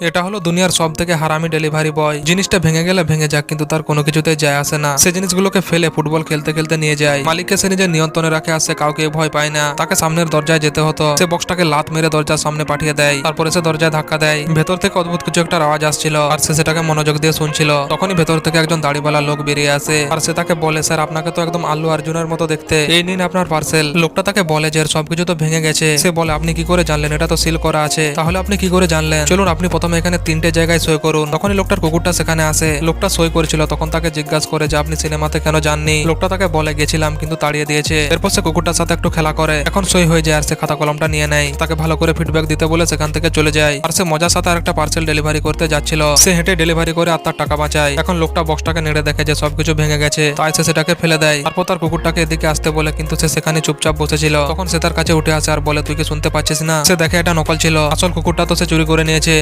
এটা হলো দুনিয়ার সব থেকে হারামি ডেলিভারি বয়। জিনিসটা ভেঙে গেলে ভেঙে যাক, কিন্তু তার কোনো কিছুতে যায় আসে না। সে জিনিসগুলোকে ফেলে ফুটবল খেলতে খেলতে নিয়ে যায়। মালিককে সে নিজের নিয়ন্ত্রণে রাখে আসে কাউকে ভয় পায় না। তাকে সামনের দরজায় যেতে হতো। সে বক্সটাকে লাত মেরে দরজার সামনে পাঠিয়ে দেয়। তারপরে সে দরজায় ধাক্কা দেয়। ভেতর থেকে অদ্ভুত কিছু একটা আওয়াজ আসছিল আর সে সেটাকে মনোযোগ দিয়ে শুনছিল। তখনই ভেতর থেকে একজন দাড়িওয়ালা লোক বেরিয়ে আসে আর সে তাকে বলে, স্যার, আপনাকে তো একদম আল্লু অর্জুনের মতো দেখতে। এই নিন আপনার পার্সেল। লোকটা তাকে বলে যে সবকিছু তো ভেঙে গেছে। সে বলে, আপনি কি করে জানলেন? এটা তো সিল করা আছে। তাহলে আপনি কি করে জানলেন? চলুন, আপনি প্রথমে এখানে তিনটে জায়গায় সই করুন। তখনই লোকটার কুকুরটা সেখানে আসে। লোকটা সই করেছিল, তখন তাকে জিজ্ঞাসা করে যে, আপনি সিনেমাতে কেন যাননি? লোকটা তাকে বলে, গেছিলাম, কিন্তু তাড়িয়ে দিয়েছে। এরপর সে কুকুরটার সাথে একটু খেলা করে। এখন সই হয়ে যায় আর সে খাতা কলমটা নিয়ে নেয়। তাকে ভালো করে ফিডব্যাক দিতে বলে সেখান থেকে চলে যায়। আর সে মজার সাথে আর একটা পার্সেল ডেলিভারি করতে যাচ্ছিল। সে হেঁটে ডেলিভারি করে আর তার টাকা বাঁচায়। এখন লোকটা বক্সটাকে নেড়ে দেখে যে, সবকিছু ভেঙে গেছে। তাই সে সেটাকে ফেলে দেয়। তারপর তার কুকুরটাকে এদিকে আসতে বলে, কিন্তু সে সেখানে চুপচাপ বসেছিল। তখন সে তার কাছে উঠে আসে আর বলে, তুই কি শুনতে পাচ্ছিস না? সে দেখে, এটা নকল ছিল। আসল কুকুরটা তো সে চুরি করে নিয়েছে।